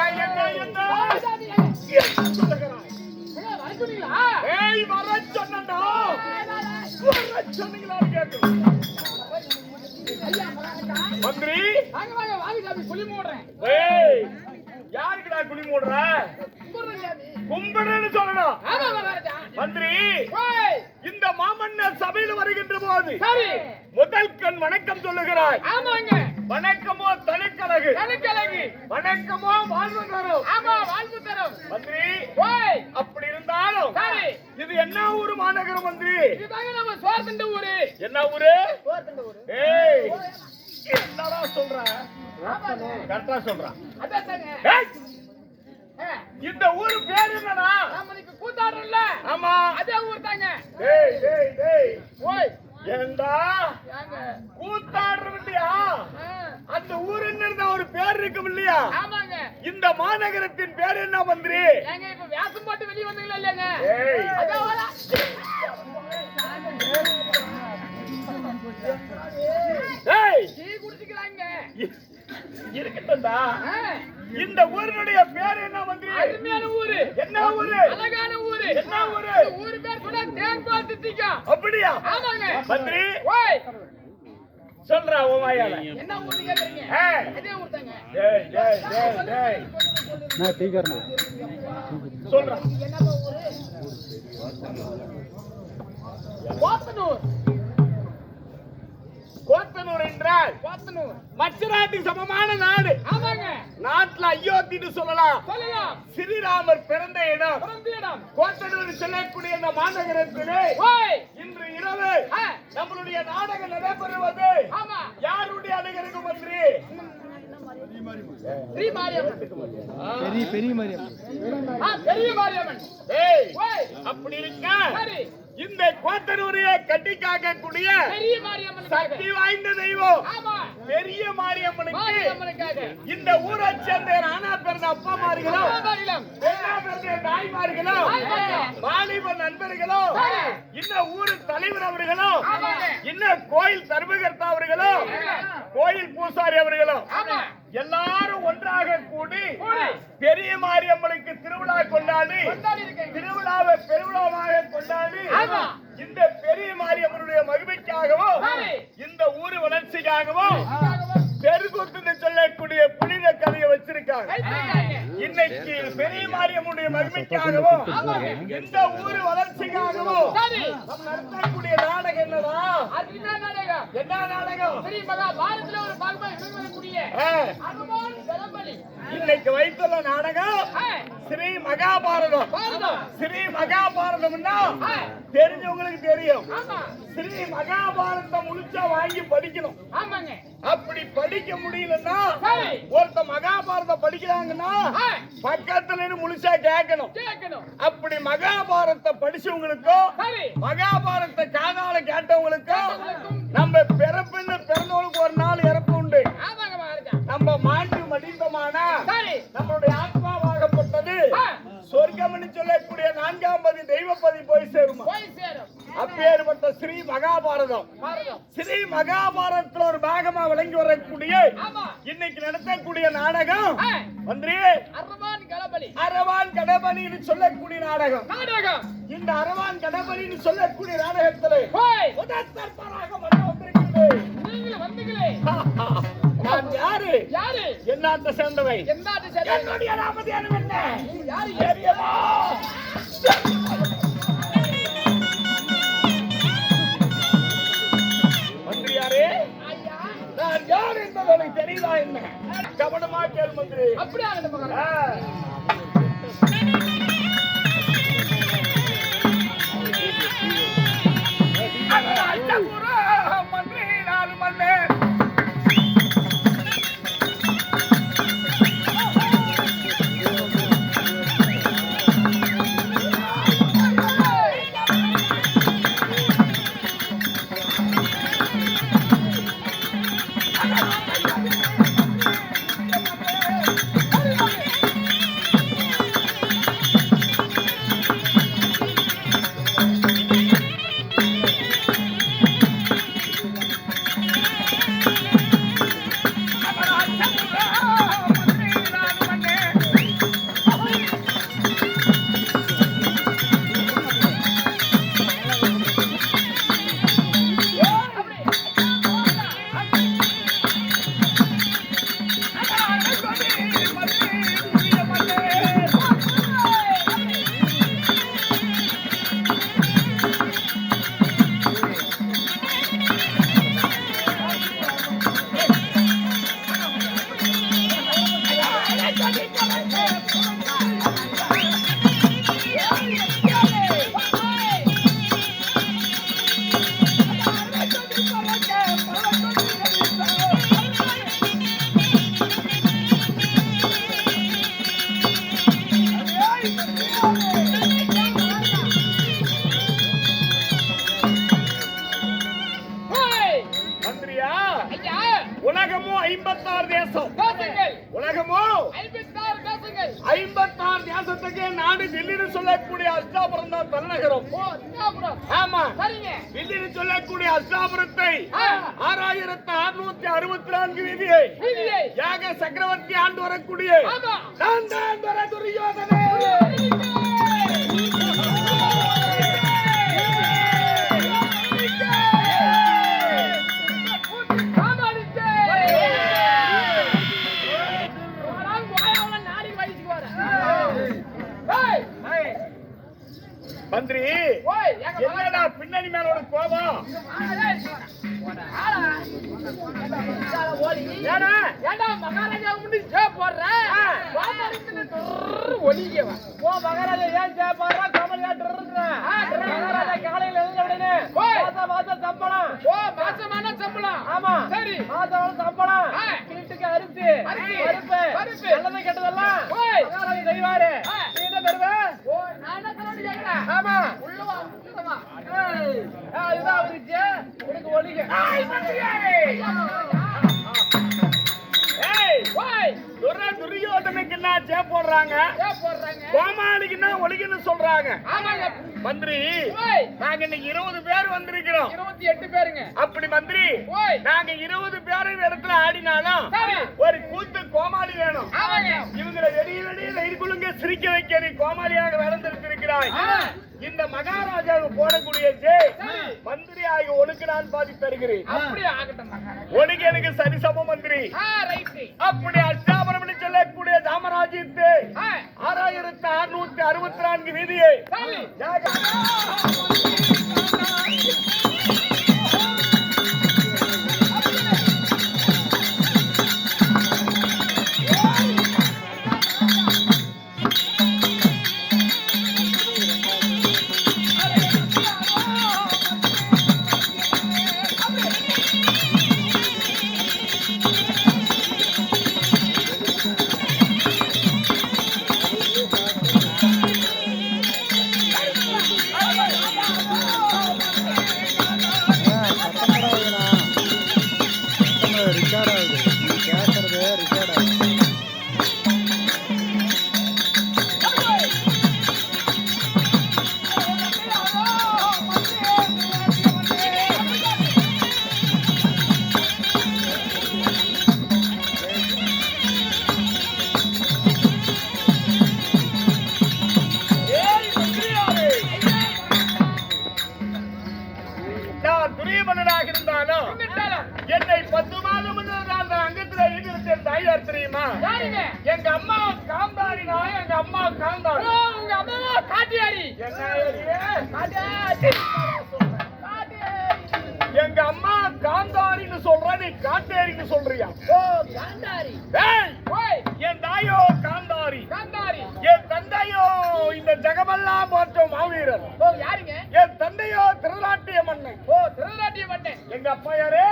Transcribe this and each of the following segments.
என்ன என்ன என்ன என்ன சொல்லுகிறாய் ஏய் வர சொன்னடா வர சொன்னீங்களான்னு கேட்கிறேன் மந்திரி ஏய் யாருக்குடா குழி மூடுற கும்பிடுன்னு சொல்லணும் மந்திரி இந்த மாமன்னர் சபையில் வருகின்ற போது சரி. முதல் கண் வணக்கம் சொல்லுகிறாய். ஆமாங்க. வணக்கமோ தனிக்கழகு. கணக்கழகு வணக்கமோ வாழ்வு தரும். ஆமா வாழ்வு தரும். மந்திரி ஓய் அப்படி இருந்தாலும் சரி. இது என்ன ஊரு மாநகரம் மந்திரி? இதுதாங்க நம்ம சோர்த்தண்ட ஊரு. என்ன ஊரு? சோர்த்தண்ட ஊரு. ஏய். என்னடா சொல்ற? கரெக்டா சொல்றான். ஏய், இந்த ஊரு பேர் என்னடா? நம்ம இன்னைக்கு கூத்தாடுறோம்ல ஆமா. அதே ஊர் தாங்க டேய் டேய் டேய் ஓய் ஏண்டா? ஏங்க. அந்த ஊருன்னு ஒரு பேர் இருக்கும் இல்லையா? ஆமாங்க. இந்த மாநகரத்தின் பேர் என்ன மந்திரி? ஏங்க இப்ப வேஷம் போட்டு வெளிய வந்தீங்களா இல்லையாங்க? ஏய். அதான் வரா. ஏய். டீ குடிச்சுக்கிறாங்க இருக்கட்டும்டா. இந்த ஊரினுடைய பேர் என்ன மந்திரி? அருமையான ஊரு. என்ன ஊரு? அழகான ஊரு. என்ன ஊரு? ஊரு பேர் கூட தேன்பால் தித்திக்கும் அப்படியா? ஆமாங்க. மந்திரி? ஓய். சொல்றா உன் வாயால. என்ன ஊரு கேக்குறீங்க? ஆ. அதே ஊர் தாங்க டேய் டேய் டேய். டேய் நான் டீக்கர்ண்ணா. சொல்றா. என்னப்பா ஊரு? கோத்தனூர் என்றால் கோத்தனூர். மற்ற நாட்டுக்கு சமமான நாடு. ஆமாங்க. நாட்டுல அயோத்தின்னு சொல்லலாம். சொல்லலாம். ஸ்ரீராமர் பிறந்த இடம். பிறந்த இடம். கோத்தனூர் செல்லக்கூடிய இந்த மாநகரத்திலே ஓய். இன்று இரவு நம்மளுடைய நாடகம் நடைபெறுவது. ஆமா. யாருடைய அழகருக்கு மந்திரி? ஸ்ரீ மாரியம்மன். பெரிய பெரிய பெரிய மாரியம்மன். ஏய் ஓய். அப்படி இருக்க. சரி. இந்த கோத்தனூரையே கட்டி காக்கக்கூடிய சக்தி வாய்ந்த தெய்வம். பெரிய மாரியம்மனுக்கு இந்த ஊரை சேர்ந்த ஆனா பிறந்த அப்பா மார்களோ மாரியம்மன் பெண்ணா பிறந்த தாய்மார்களோ? தாய்மார்களோ, வாலிப நண்பர்களோ? சரி. இந்த ஊரு தலைவர் அவர்களோ? ஆமாங்க. இன்னும் கோயில் தர்மகர்த்தா அவர்களோ? கோயில் பூசாரி அவர்களோ? ஆமா. எல்லாரும் ஒன்றாக கூடி. பெரிய மாரியம்மனுக்கு திருவிழா கொண்டாடி திருவிழாவை பெருவிழாவாக கொண்டாடி. இந்த பெரிய மாரியம்மனுடைய மகிமைக்காகவும் சரி. இந்த ஊரு வளர்ச்சிக்காகவும் தெருக்கூத்துன்னு சொல்லக்கூடிய புனித கதையை வச்சிருக்காங்க. இன்னைக்கு பெரிய மாரியம்மனுடைய மகிமைக்காகவும். இந்த ஊரு வளர்ச்சிக்காகவும் நடத்தக்கூடிய நாடகம் என்னடா அது என்ன நாடகம். என்ன நாடகம்? ஸ்ரீ மகா பாரதத்துல ஒரு பாகமா விளங்கக்கூடிய இன்னைக்கு வைத்துள்ள நாடகம் ஸ்ரீ மகாபாரதம். பாரதம். ஸ்ரீ மகாபாரதம்னா தெரிஞ்சவங்களுக்கு தெரியும். ஆமா. ஸ்ரீ மகாபாரதம் முழுச்சா வாங்கி படிக்கணும். ஆமாங்க. அப்படி படிக்க முடியலன்னா. ஒருத்த மகாபாரதம் படிக்கிறாங்கன்னா பக்கத்துல இருந்து முழுசா கேட்கணும். அப்படி மகாபாரதத்தை படிச்சவங்களுக்கும் மகாபாரத்தை காதால கேட்டவங்களுக்கும் நம்ம பிறப்புன்னு பிறந்தவங்களுக்கு ஒரு நாள் இறப்பு உண்டு. நம்ம மாண்டு மடிந்தமானா நம்மளுடைய ஆத்மாவாகப்பட்டது. சொர்க்கம்னு சொல்லக்கூடிய நான்காம் பதி தெய்வப்பதி போய் சேருமா. போய் சேரும். அப்பேற்பட்ட ஸ்ரீ மகாபாரதம். பாரதம் ஸ்ரீ மகாபாரதத்துல ஒரு பாகமா விளங்கி வரக்கூடிய இன்னைக்கு நடத்தக்கூடிய நாடகம் வந்து அரவான் கடபலின்னு சொல்லக்கூடிய நாடகம். நாடகம். இந்த அரவான் கடபலின்னு சொல்லக்கூடிய நாடகத்துல போய் முதல் தற்பராக வந்து வந்திருக்கிறது நீங்களும் வந்தீங்களே. நான் யாரு? யாரு? என்னாத்த சேர்ந்தவை. என்னுடைய நாமதியான என்ன? யாரு? நான் யார் என்பது எனக்கு தெரியுதா என்ன? கவனமா கேள் மந்திரி. அப்படியே ஐம்பத்தாறு தேசத்துக்கு நாடு தில்லின்னு சொல்லக்கூடிய அஷ்டாபுரம் தான் தலைநகரம். ஆமா. தில்லின்னு சொல்லக்கூடிய அஷ்டாபுரத்தை. ஆறாயிரத்து அறுநூத்தி அறுபத்தி நான்கு வீதியை. யாக சக்கரவர்த்தி ஆண்டு வரக்கூடிய. நான் தான் வர துரியோதனே மந்திரி என்னடா பின்னணி மேல ஒரு கோபம் போடுற? வா ஓ மகாராஜா ஏன் சேப்பாரா கமலியா. மகாராஜா காலையில. மாசம் மாசம் சம்பளம். ஓ மாசமான சம்பளம். ஆமா. சரி. மாசம் மாசம் சம்பளம். வீட்டுக்கு அரிசி. பருப்பு பருப்பு. நல்லது கெட்டதெல்லாம் ஓய். மகாராஜா செய்வாரு. ஆ. நீ என்ன தருவ ஓ நான் என்ன சொல்ல முடியாது ஆமா. உள்ள வா உள்ள வா. ஏய், ஆ, இதுதான் அவருக்கு உனக்கு ஒலிக. துர துரியோதனுக்கு என்ன ஜே போடுறாங்க? ஜே போடுறாங்க. கோமாளிக்கு என்ன ஒலிக்குன்னு சொல்றாங்க மந்திரி நாங்க இன்னைக்கு இருபது பேர் வந்திருக்கிறோம். இருபத்தி எட்டு பேருங்க. அப்படி மந்திரி நாங்க இருபது பேர் இடத்துல ஆடினாலும். ஒரு கூத்து கோமாளி வேணும். இவங்களை வெடிய வெடிய ரயில்குள்ளுங்க சிரிக்க வைக்க நீ கோமாளியாக வளர்ந்திருக்கிறாய். இந்த மகாராஜாவுக்கு போடக்கூடிய ஜெய். மந்திரி ஆகி உனக்கு நான் பாதி தருகிறேன். உனக்கு எனக்கு சரிசம மந்திரி. அப்படி அஷ்டாபுரம் சொல்லக்கூடிய தாமராஜ்யத்தை ஆறாயிரத்து அறுநூத்தி அறுபத்தி நான்கு வீதியை தெரியுமா? எங்க அம்மா காந்தாரி நான் எங்க அம்மா காந்தாரி உங்க அம்மாவா? காட்டியாரி எங்க அம்மா காந்தாரின்னு சொல்ற நீ காட்டேரின்னு சொல்றியா? ஓ காந்தாரி என் தாயோ காந்தாரி காந்தாரி என் தந்தையோ இந்த ஜெகமெல்லாம் போற்றும் மாவீரர். ஓ யாருங்க? என் தந்தையோ திருநாட்டிய மன்னன் ஓ திருநாட்டிய மன்னன் எங்க அப்பா யாரு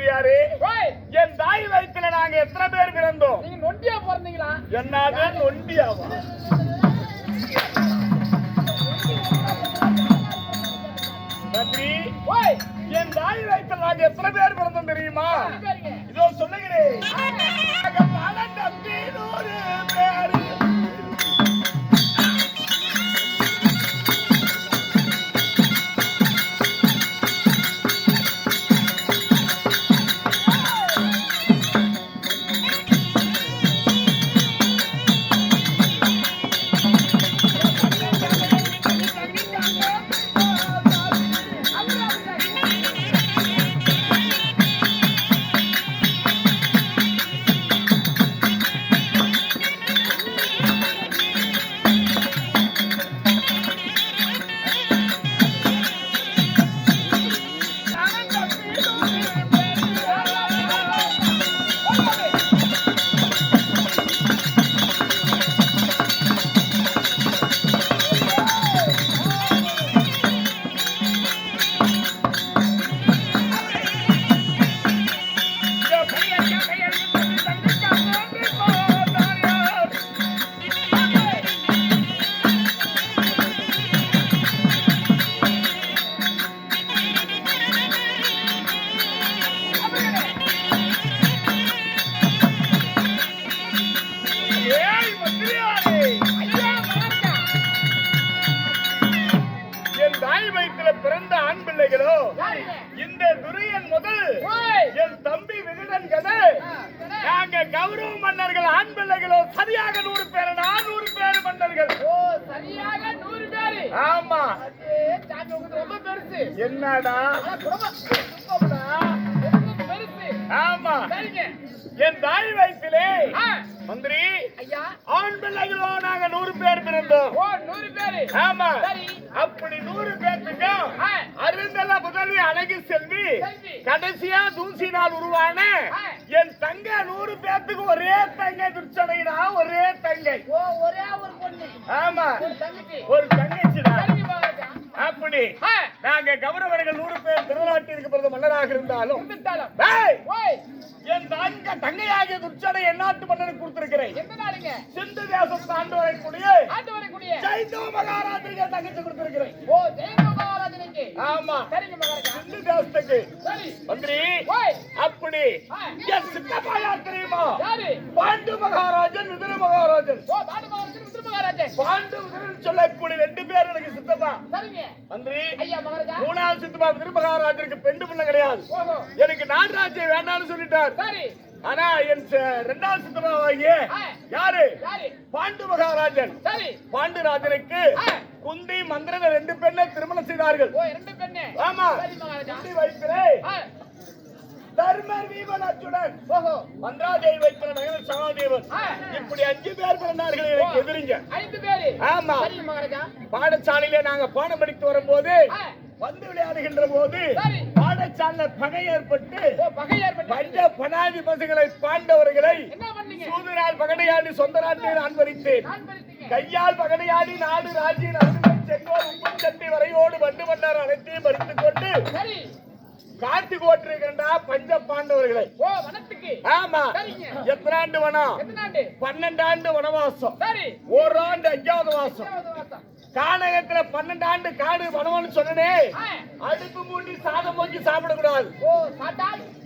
மந்திரியாரே என் தாய் வயித்துல நாங்க எத்தனை பேர் பிறந்தோம்? நீங்க நொண்டியா பிறந்தீங்களா? என்னாக நொண்டியாவா? என்னடா. ஆமா. என் தாய் வயிற்றிலே ஆ, மந்திரி. ஆண் பிள்ளைகளோ நாங்க நூறு பேர் பிறந்தோம் ஓ, நூறு பேரு. ஆமா. அப்படி நூறு பேர்த்துக்கும் அருந்தல முதல்வி அழகு செல்வி. கடைசியா தூசினால் உருவான ஆ. என் தங்க நூறு பேர்த்துக்கு ஒரே தங்கை துர்ச்சனைடா ஒரே தங்கை ஓ, ஒரே ஒரு பொண்ணு. ஆமா ஒரு தங்கச்சி. அப்படி நாங்க கௌரவர்கள் நூறு பேர் திருநாட்டிற்கு பிறந்த மன்னராக இருந்தாலும் என் தங்க தங்கையாகிய துர்ச்சனை எந்நாட்டு மன்னனுக்கு கொடுத்திருக்கிறேன். எந்த? சிந்து தேசத்தை ஆண்டு வரக்கூடிய. ஆண்டு வரக்கூடிய. சைந்தவ மகாராஜருக்கு தங்கச்சி கொடுத்திருக்கிறேன். ஓ, மகாராஜனுக்கு. ஆமா சரிங்க மகாராஜா. தேசத்துக்கு சரி. மந்திரி அப்படி யார் தெரியுமா யாரு? பாண்டு மகாராஜன் விதுர மகாராஜன் ஓ, பாண்டு மகாராஜன், விஷ்ணு மகாராஜன். பாண்டு விதுரன் சொல்லக்கூடிய ரெண்டு பேர் எனக்கு சித்தப்பா சரிங்க. மந்திரி ஐயா மகாராஜா. மூணாவது சித்தப்பா விதுர மகாராஜனுக்கு பெண்டு பிள்ளை கிடையாது. எனக்கு நாடராஜ்யம் வேண்டாம்னு சொல்லிட்டார் சரி. ஆனா என் ரெண்டாவது சித்தப்பாவாகிய. யாரு? பாண்டு மகாராஜன் சரி. பாண்டுராஜனுக்கு ஆ. குந்தி மந்திரன் ரெண்டு பெண்ணை திருமணம் செய்தார்கள் ஓ, இரண்டு பெண்ணு. ஆமா. குந்தி ஆ, தர்மர் ஓஹோ. மந்திராதேவி வைத்திர நகர சகாதேவன். இப்படி அஞ்சு பேர் பிறந்தார்கள் எனக்கு எதிரிங்க ஐந்து பேரு. ஆமா. பாடசாலையில நாங்க பாடம் படித்து வரும்போது ஆ, வந்து விளையாடுகின்ற போது சரி. பாடசாலையில பகை ஏற்பட்டு. பஞ்ச பனாதி பசுகளை பாண்டவர்களை? சூதுனால் பகடையாடி சொந்த நாட்டில் படித்தீங்க. கையால் பகடையாடி நாடு நடுவில் செங்கோல் உப்பும் சட்டி வரையோடு வண்டு மன்னர் அனைத்தையும் பறித்துக் கொண்டு. காத்து கோட்டிருக்கின்றா பஞ்ச பாண்டவர்களை. ஆமா சரிங்க. எத்தனாண்டு வனம் எத்தனை ஆண்டு? பன்னெண்டாண்டு வனவாசம் சரி. ஓராண்டு அஞ்சாவது வாசம். கானகத்துல பன்னெண்டு ஆண்டு காடு வனம்னு சொன்னனே அடுப்பு மூண்டி சாதம் போக்கி சாப்பிடக்கூடாது?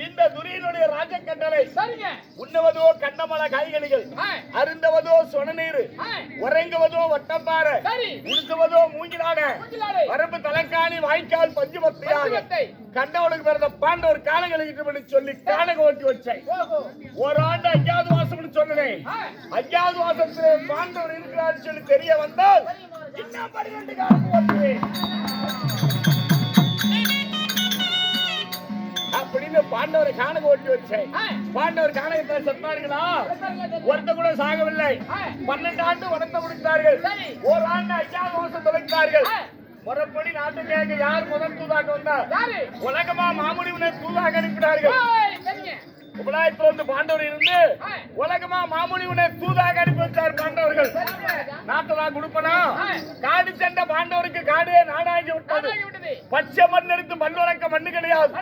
இந்த துரியனுடைய ராஜ கட்டளை. உண்ணவதோ கண்டமல காய்கனிகள் ஆ, அருந்தவதோ சொனநீர் உறங்குவதோ வட்டப்பாறை சரி. உடுத்துவதோ மூங்கிலான. வரம்பு தலைக்காணி வாய்க்கால் பஞ்சுமத்தையாக பஞ்சுமெத்தை. கண்டவனுக்கு பிறந்த பாண்டவர் காலங்களுக்கு சொல்லி கானக ஓட்டி வச்சேன். ஒரு ஆண்டு அஞ்சாவது வாசம்னு சொன்னேன் அஞ்சாவது வாசத்துல பாண்டவர் இருக்கிறான்னு சொல்லி தெரிய வந்தால் இன்னும் பன்னிரண்டு காலம் ஓட்டுவேன் அப்படின்னு பாண்டவரை காணக ஓட்டி வச்சேன். பாண்டவர் காணகத்தில் செத்தார்களா. ஒருத்த கூட சாகவில்லை. பன்னெண்டு ஆண்டு வனத்தை முடித்தார்கள். ஒரு ஆண்டு அஞ்சாவது வருஷம் தொலைத்தார்கள் முறைப்படி நாட்டுக்கு யார் முதல் தூதாக வந்தார்? உலகமா மாமுனிவனை தூதாக அனுப்பினார்கள். உபநாயத்தில் வந்து பாண்டவர் இருந்து உலகமா மாமுனிவனை தூதாக அனுப்பி வச்சார் பாண்டவர்கள் சரி மகாராஜா. நாட்டை நான் கொடுப்பனா. காடு சென்ற பாண்டவருக்கு காடே நாடாகி விட்டது. பச்சை மண் எடுத்து மண் வளர்க்க மண்ணு கிடையாது.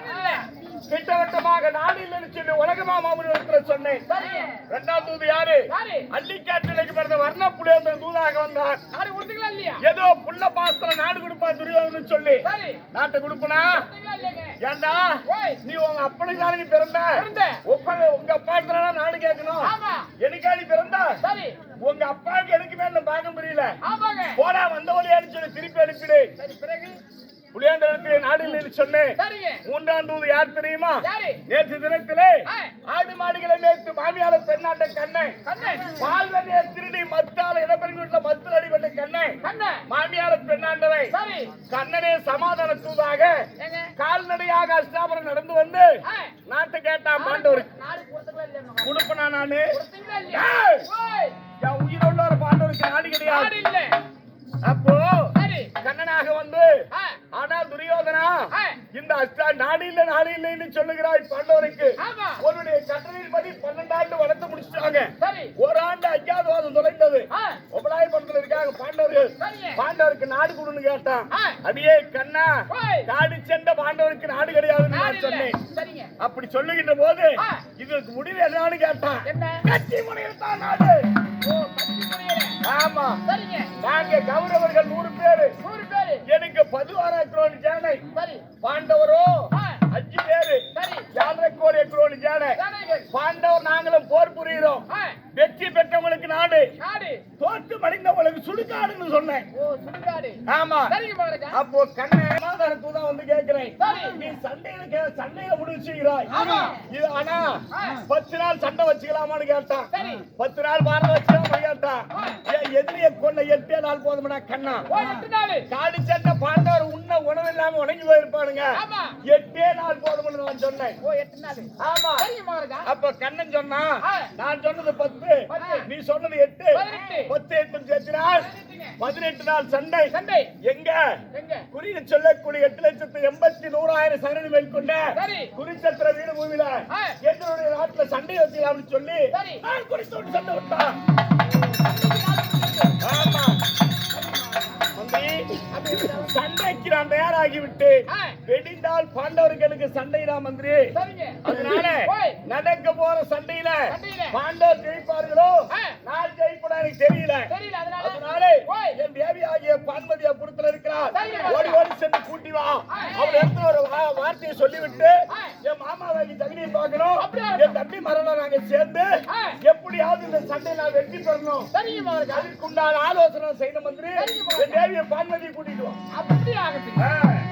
திட்டவட்டமாக நாடு இல்லைன்னு சொல்லி உலகமா மாமுனிவரத்துல சொன்னேன். இரண்டாம் தூது யாரு? அள்ளிக்காட்டிலைக்கு பிறந்த வர்ண புலியந்தன் தூதாக வந்தார்? ஏதோ புள்ள பாஸ்திர நாடு கொடுப்பா துரியோதனு சொல்லி. நாட்டை கொடுப்பனா? ஏண்டா நீ உங்க அப்பனுக்கு தானே பிறந்த உங்க அப்பா இருந்தா நாடு கேட்கணும். எனக்கா நீ பிறந்த. உங்க அப்பாவுக்கு எனக்கு மேல பாகம் புரியல ஆமாங்க. போடா வந்த வழியான்னு சொல்லி திருப்பி அனுப்பிடு பிறகு? புளியாண்டவருக்கு நாடு இல்லைன்னு சொன்னேன். மூன்றாம் தூது யார் தெரியுமா? நேற்று தினத்திலே. ஆடு மாடுகளை மேய்த்து மாமியார பெண்ணாட்ட கண்ணன் கண்ணன். பால் வண்டியை திருடி மத்தால வீட்டுல மத்தில் அடிபட்ட கண்ணன். மாமியார பெண்ணாண்டவை. கண்ணனே சமாதான தூதாக? கால்நடையாக அஷ்டாபுரம் நடந்து வந்து. நாட்டு இல்லையா மகா? கொடுப்பனா நானு உயிரோட பாண்டவருக்கு நாடு கிடையாது. அப்போ. கண்ணனாக வந்து ஆனால் துரியோதனா. இந்த அஷ்டா நாடு இல்ல நாடு இல்லைன்னு சொல்லுகிறாய் பாண்டவருக்கு ஆமா. உன்னுடைய கட்டளையின்படி பன்னெண்டாண்டு வளர்த்து முடிச்சிட்டாங்க. ஒரு ஆண்டு அஞ்சாவது வாதம் தொலைந்தது ஆ, ஒபலாயபுரத்துல இருக்காங்க பாண்டவர்கள். பாண்டவருக்கு நாடு கொடுன்னு கேட்டான். அடியே கண்ணா. காடு சென்ற பாண்டவருக்கு நாடு கிடையாதுன்னு நாடு நான். சொன்னேன். அப்படி சொல்லுகின்ற போது. இதற்கு முடிவு என்னன்னு கேட்டான்? கட்சி முனையில் தான் நாடு. ஆமா சரிங்க. நாங்க கௌரவர்கள் நூறு பேரு நூறு பேரு. எனக்கு பதிவார குரோனி ஜானை சரி. பாண்டவரோ அஞ்சு பேரு சரி. யாரை கோரிய குரோனி ஜானை. பாண்டவர் நாங்களும் போர் புரிகிறோம் ஆ, வெற்றி பெற்றவங்களுக்கு நாடு தோற்று மடிந்தவங்களுக்கு சுடுகாடுன்னு சொன்னேன். ஆமா அப்போ கண்ணே சமாதானத்துக்கு தான் வந்து கேட்கிறேன். நீ சண்டையில சண்டையில முடிச்சுக்கிறாய். இது ஆனா. பத்து நாள் சண்டை வச்சுக்கலாமான்னு கேட்டான். பத்து நாள் பாரம் வச்சுக்கலாமா கேட்டான் எதிரிய கொண்ட எட்டே நாள் போதுமடா கண்ணா காடு சண்டை பாண்டவர் உண்ண உணவு இல்லாம உணங்கி போயிருப்பானுங்க. எட்டே நாள் போதும்னு நான் சொன்னேன். ஆமா. அப்ப கண்ணன் சொன்னா ஆ. நான் சொன்னது பத்து. நீ சொன்னது எட்டு. பத்து எட்டு சேர்த்தினால் பதினெட்டு நாள் சண்டை. சண்டை. எங்க? குறியில் சொல்லக்கூடிய எட்டு லட்சத்து எண்பத்தி நூறாயிரம் சரணி மேற்கொண்ட. குறிச்சத்திர வீடு பூமியில. எங்களுடைய நாட்டுல சண்டை வச்சுக்கலாம்னு சொல்லி. நான் குறிச்சோட்டு சண்டை விட்டான். ஆமா. சண்டைக்கு நான் தயாராகிவிட்டு ஆ. வெடிந்தால் பாண்டவர்களுக்கு சண்டைடா மந்திரி அதனால. நடக்க போற சண்டையில. பாண்டவர் ஜெயிப்பார்களோ. நான் எனக்கு தெரியல அதனால. என் தேவி ஆகிய பான்மதியா புறத்துல இருக்கிறார். ஓடி ஓடி சென்று கூட்டி வா ஆ. அவள் இடத்துல ஒரு வார்த்தையை சொல்லிவிட்டு. என் மாமாவாகி தகுதியை பார்க்கணும்? என் தம்பி மரணம் நாங்க சேர்ந்து. எப்படியாவது இந்த சண்டை நான் வெற்றி பெறணும் அதுக்குண்டான ஆலோசனை செய்யணும் மந்திரி. என் தேவியை பேர்த்தையும் கூட்டிட்டு வா. அப்படியே ஆகட்டும்